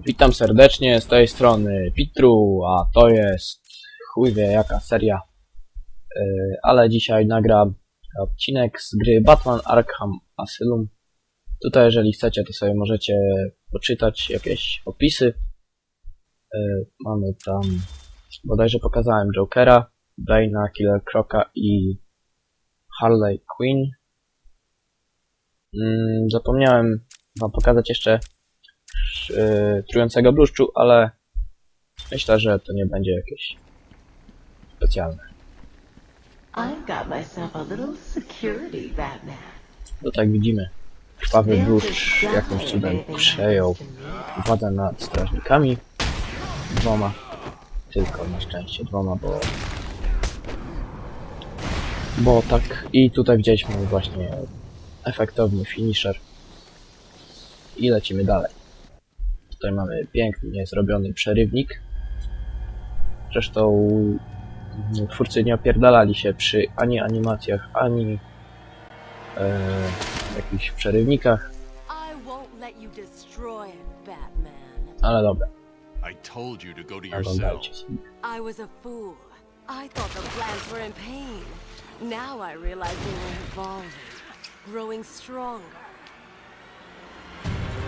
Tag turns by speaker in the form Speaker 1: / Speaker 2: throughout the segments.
Speaker 1: Witam serdecznie z tej strony Pitru, a to jest chuj wie jaka seria. Yy, ale dzisiaj nagram odcinek z gry Batman Arkham Asylum. Tutaj jeżeli chcecie to sobie możecie poczytać jakieś opisy. Yy, mamy tam bodajże pokazałem Jokera, Bane'a, Killer Croca i Harley Quinn. Mm, zapomniałem wam pokazać jeszcze yy, trującego bluszczu, ale myślę, że to nie będzie jakieś specjalne. No tak widzimy, krwawy bluszcz jakimś cudem przejął władzę nad strażnikami. Dwoma. Tylko na szczęście dwoma, bo... Bo tak... I tutaj widzieliśmy właśnie efektowny finisher. I lecimy dalej. Tutaj mamy pięknie zrobiony przerywnik. Zresztą mm, twórcy nie opierdalali się przy ani animacjach, ani e, jakichś przerywnikach, ale dobra,
Speaker 2: I told you to go to your cell.
Speaker 3: I was a fool. I thought the plants were in pain. Now I realize they were evolving, growing stronger.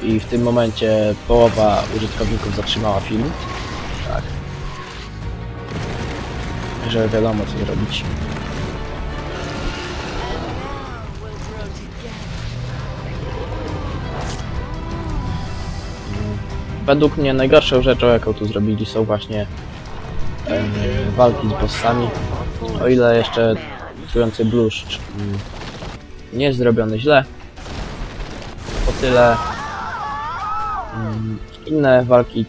Speaker 1: I w tym momencie połowa użytkowników zatrzymała film. Tak. Że wiadomo co zrobić. Według mnie najgorszą rzeczą jaką tu zrobili są właśnie walki z bossami. O ile jeszcze trujący bluszcz mm, nie jest zrobiony źle, o tyle inne walki,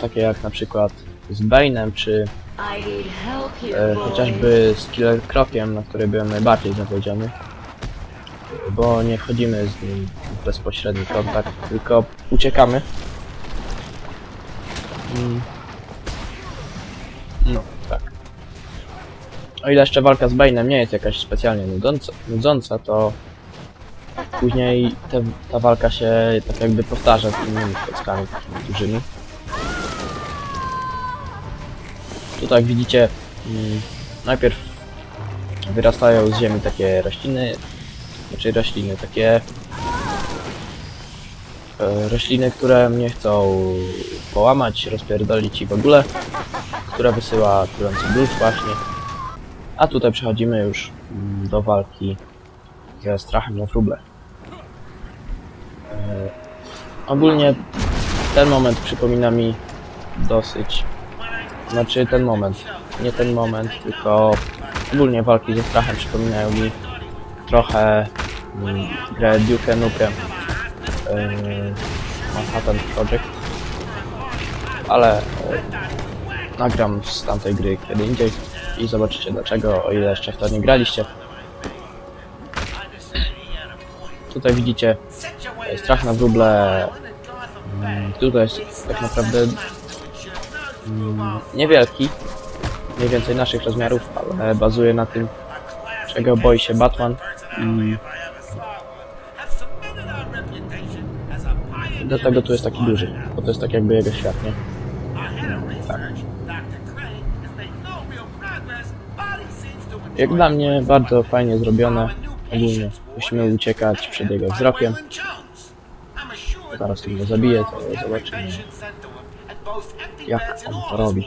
Speaker 1: takie jak na przykład z Bane'em, czy e, chociażby z Killer Krokiem, na który byłem najbardziej zawiedziony, bo nie wchodzimy z nim w bezpośredni kontakt, tylko uciekamy. Mm. No, tak. O ile jeszcze walka z Bane'em nie jest jakaś specjalnie nudząca, nudząca to później te, ta walka się tak jakby powtarza z innymi klockami dużymi. Tu tak widzicie, mm, najpierw wyrastają z ziemi takie rośliny, znaczy rośliny, takie e, rośliny, które mnie chcą połamać, rozpierdolić i w ogóle, która wysyła trujący bluszcz właśnie. A tutaj przechodzimy już mm, do walki ze strachem na wróble. Ogólnie ten moment przypomina mi dosyć znaczy ten moment. Nie ten moment, tylko ogólnie walki ze strachem przypominają mi trochę mm, grę Duke Nukem yy, Manhattan Project. Ale yy, nagram z tamtej gry kiedy indziej i zobaczycie dlaczego, o ile jeszcze w to nie graliście. Tutaj widzicie yy, strach na wróble. Mm, Tutaj jest tak naprawdę mm, niewielki, mniej więcej naszych rozmiarów, ale bazuje na tym, czego boi się Batman i dlatego tu jest taki duży, bo to jest tak jakby jego świat, nie? Tak. Jak dla mnie bardzo fajnie zrobione, ogólnie musimy uciekać przed jego wzrokiem, zaraz mnie zabije, to zobaczymy jak on to robi.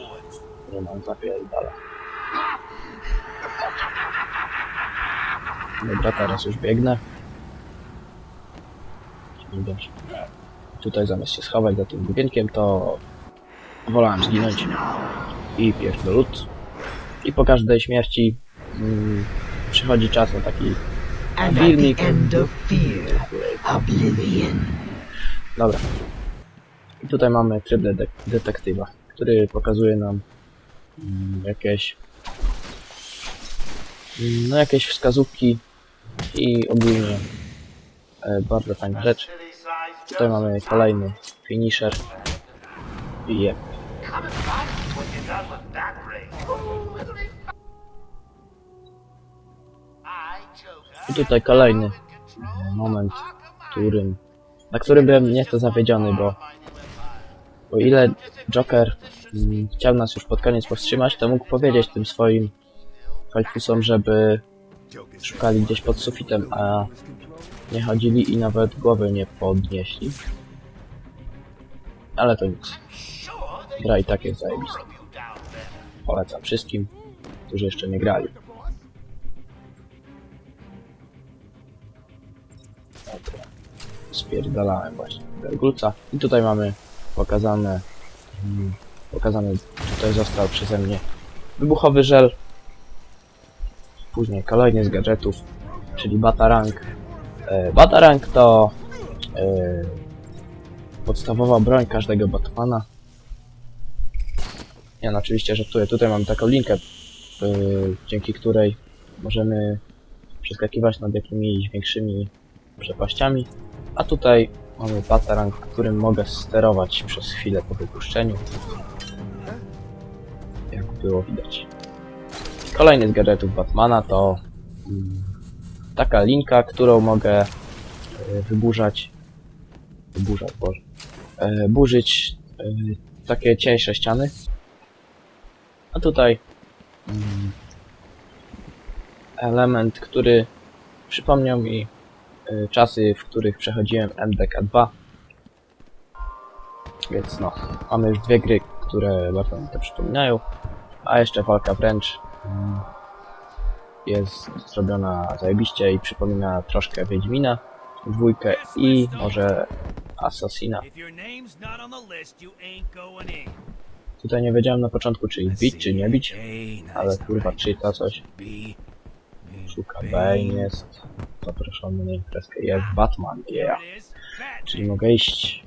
Speaker 1: Nie mam zapierdala. Dobra, teraz już biegnę. Tutaj zamiast się schować za tym budynkiem, to wolałem zginąć i pierw do lód. I po każdej śmierci mm, przychodzi czas na taki
Speaker 4: And
Speaker 1: filmik.
Speaker 4: fear.
Speaker 1: Dobra. I tutaj mamy tryb dedek- detektywa, który pokazuje nam mm, jakieś mm, no jakieś wskazówki i ogólnie e, bardzo fajna rzecz. Tutaj mamy kolejny finisher i je. I tutaj kolejny moment, którym, na którym byłem nieco zawiedziony, bo O ile Joker mm, chciał nas już pod koniec powstrzymać, to mógł powiedzieć tym swoim fajfusom, żeby szukali gdzieś pod sufitem, a nie chodzili i nawet głowy nie podnieśli. Ale to nic. Gra i tak jest zajebista. Polecam wszystkim, którzy jeszcze nie grali. Spierdalałem właśnie Gargulca. I tutaj mamy pokazane, mm, pokazane, tutaj został przeze mnie wybuchowy żel. Później kolejny z gadżetów, czyli Batarang. E, Batarang to e, podstawowa broń każdego Batmana. Ja oczywiście żartuję. Tutaj mamy taką linkę, y, dzięki której możemy przeskakiwać nad jakimiś większymi przepaściami. A tutaj mamy patarang, którym mogę sterować przez chwilę po wypuszczeniu. Jak było widać. Kolejny z gadżetów Batmana to mm, taka linka, którą mogę y, wyburzać wyburzać, boże y, burzyć y, takie cieńsze ściany a tutaj mm, element, który przypomniał mi czasy, w których przechodziłem MDK2. Więc no, mamy już dwie gry, które bardzo mi to przypominają. A jeszcze walka wręcz mm, jest zrobiona zajebiście i przypomina troszkę Wiedźmina, dwójkę i może Assassina. Tutaj nie wiedziałem na początku, czy ich bić, czy nie bić, ale kurwa
Speaker 5: night.
Speaker 1: czyta coś. Szuka Bane jest. Zaproszony na imprezkę. Jest Batman, yeah. Czyli mogę iść.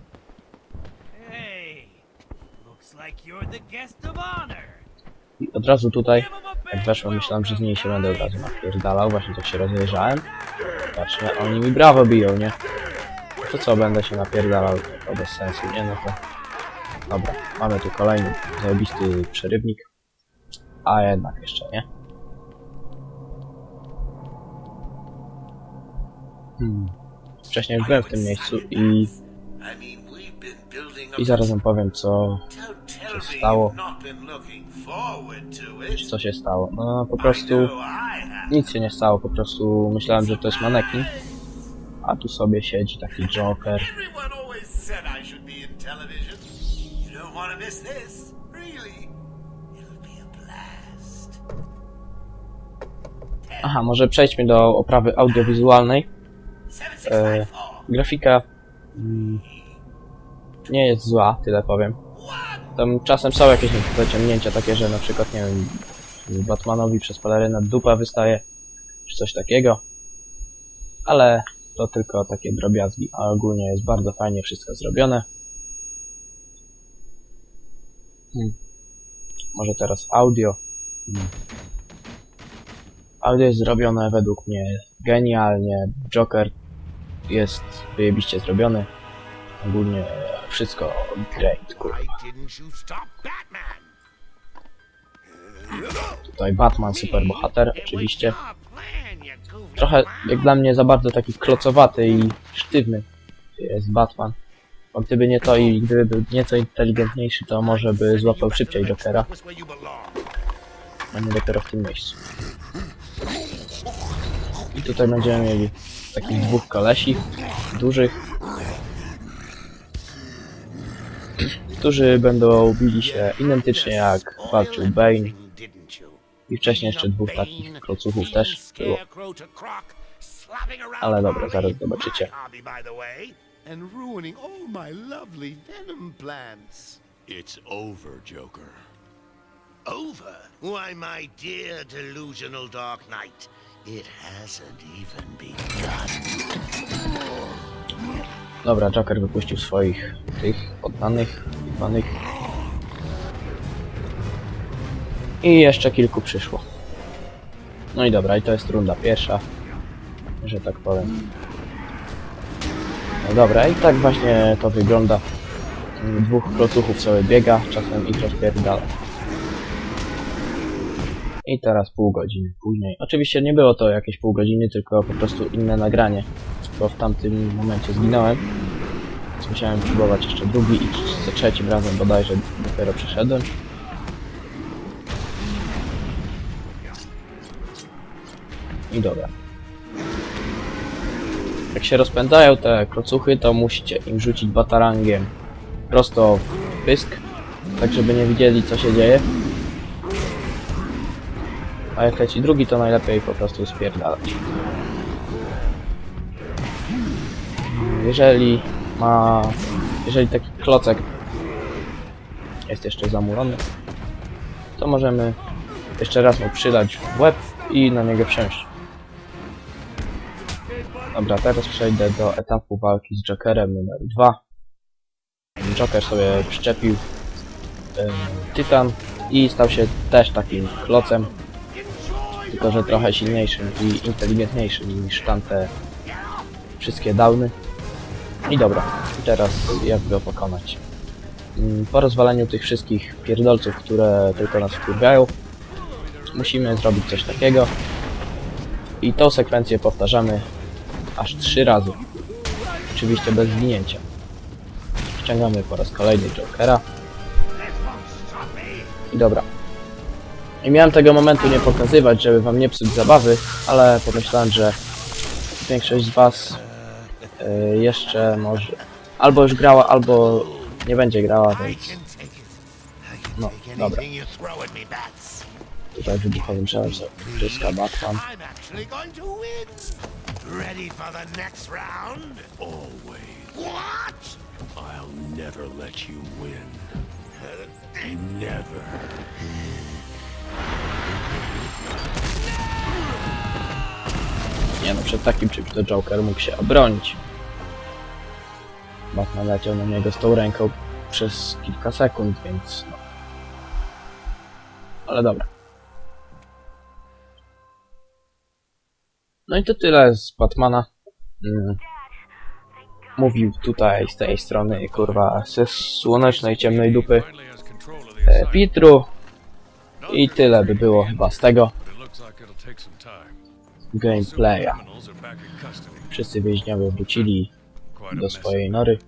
Speaker 1: I od razu tutaj, jak weszłem, myślałem, że z niej się będę od razu napierdalał. Właśnie tak się rozejrzałem. Patrzę, oni mi brawo biją, nie? To co, będę się napierdalał? To bez sensu, nie? No to... Dobra, mamy tu kolejny zajebisty przerywnik. A jednak jeszcze, nie? Hmm. Wcześniej byłem w tym miejscu i, i zaraz wam powiem, co,
Speaker 6: się
Speaker 1: stało. co się stało. No po prostu nic się nie stało, po prostu myślałem, że to jest manekin. A tu sobie siedzi taki Joker. Aha, może przejdźmy do oprawy audiowizualnej. E, grafika mm, nie jest zła, tyle powiem. Tam czasem są jakieś dociągnięcia takie, że na przykład, nie wiem, Batmanowi przez pelerynę dupa wystaje, czy coś takiego. Ale to tylko takie drobiazgi, a ogólnie jest bardzo fajnie wszystko zrobione. Hmm. Może teraz audio. Hmm. Audio jest zrobione według mnie genialnie. Joker jest wyjebiście zrobiony. Ogólnie wszystko great, kurwa. Tutaj Batman, super bohater, oczywiście. Trochę, jak dla mnie, za bardzo taki klocowaty i sztywny jest Batman. Bo gdyby nie to i gdyby był nieco inteligentniejszy, to może by złapał szybciej Jokera, a nie dopiero w tym miejscu. I tutaj będziemy mieli takich dwóch kolesi, dużych, którzy będą bili się identycznie jak walczył Bane i wcześniej jeszcze dwóch takich klocuchów też było. Ale dobra, zaraz zobaczycie.
Speaker 6: And ruining all my lovely venom plants.
Speaker 2: It's over, Joker.
Speaker 6: Over? Why, my dear delusional Dark Knight,
Speaker 1: Dobra, Joker wypuścił swoich tych poddanych, panych. I jeszcze kilku przyszło. No i dobra, i to jest runda pierwsza, że tak powiem. No dobra, i tak właśnie to wygląda. Dwóch klocuchów sobie biega, czasem ich rozpierdala. I teraz pół godziny później. Oczywiście nie było to jakieś pół godziny, tylko po prostu inne nagranie, bo w tamtym momencie zginąłem. więc musiałem próbować jeszcze drugi i za trzecim razem bodajże dopiero przeszedłem. I dobra. Jak się rozpędzają te klocuchy, to musicie im rzucić batarangiem prosto w pysk, tak żeby nie widzieli co się dzieje. Jak leci drugi, to najlepiej po prostu spierdalać. Jeżeli ma... Jeżeli taki klocek jest jeszcze zamulony, to możemy jeszcze raz mu przydać w łeb i na niego wsiąść. Dobra, teraz przejdę do etapu walki z Jokerem numer 2. Joker sobie przyczepił e, Tytan i stał się też takim klocem, tylko że trochę silniejszym i inteligentniejszym niż tamte wszystkie downy. I dobra, teraz jak go pokonać. Mm, Po rozwaleniu tych wszystkich pierdolców, które tylko nas wkurwiają, musimy zrobić coś takiego. I tą sekwencję powtarzamy aż trzy razy. Oczywiście bez zginięcia. Ściągamy po raz kolejny Jokera. I dobra. I miałem tego momentu nie pokazywać, żeby wam nie psuć zabawy, ale pomyślałem, że większość z was y, jeszcze może albo już grała, albo nie będzie grała, więc no, dobra. Tutaj wybuchowym sobie pryska Batman.
Speaker 6: Ready for the next round?
Speaker 2: Always.
Speaker 6: What?
Speaker 2: I'll never let you win. Never.
Speaker 1: Nie no, przed takim czymś to Joker mógł się obronić. Batman leciał na niego z tą ręką przez kilka sekund, więc no. Ale dobra. No i to tyle z Batmana. Mm. Mówił tutaj z tej strony, kurwa, ze słonecznej, ciemnej dupy e, Pitru. I tyle by było chyba z tego gameplaya. Wszyscy więźniowie wrócili do swojej nory.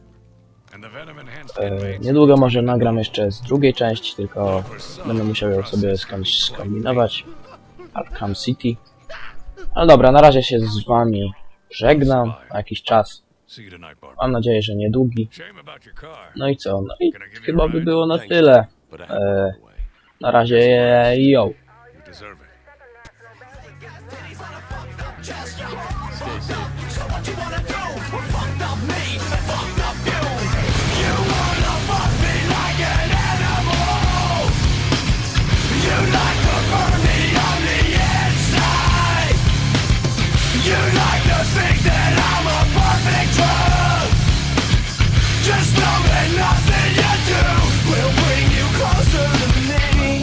Speaker 1: E, niedługo może nagram jeszcze z drugiej części, tylko będę musiał ją sobie skądś skombinować. Arkham City. Ale dobra, na razie się z wami żegnam na jakiś czas. Mam nadzieję, że niedługi. No i co? No i chyba by było na tyle.
Speaker 2: But I
Speaker 1: Uh,
Speaker 2: have it on the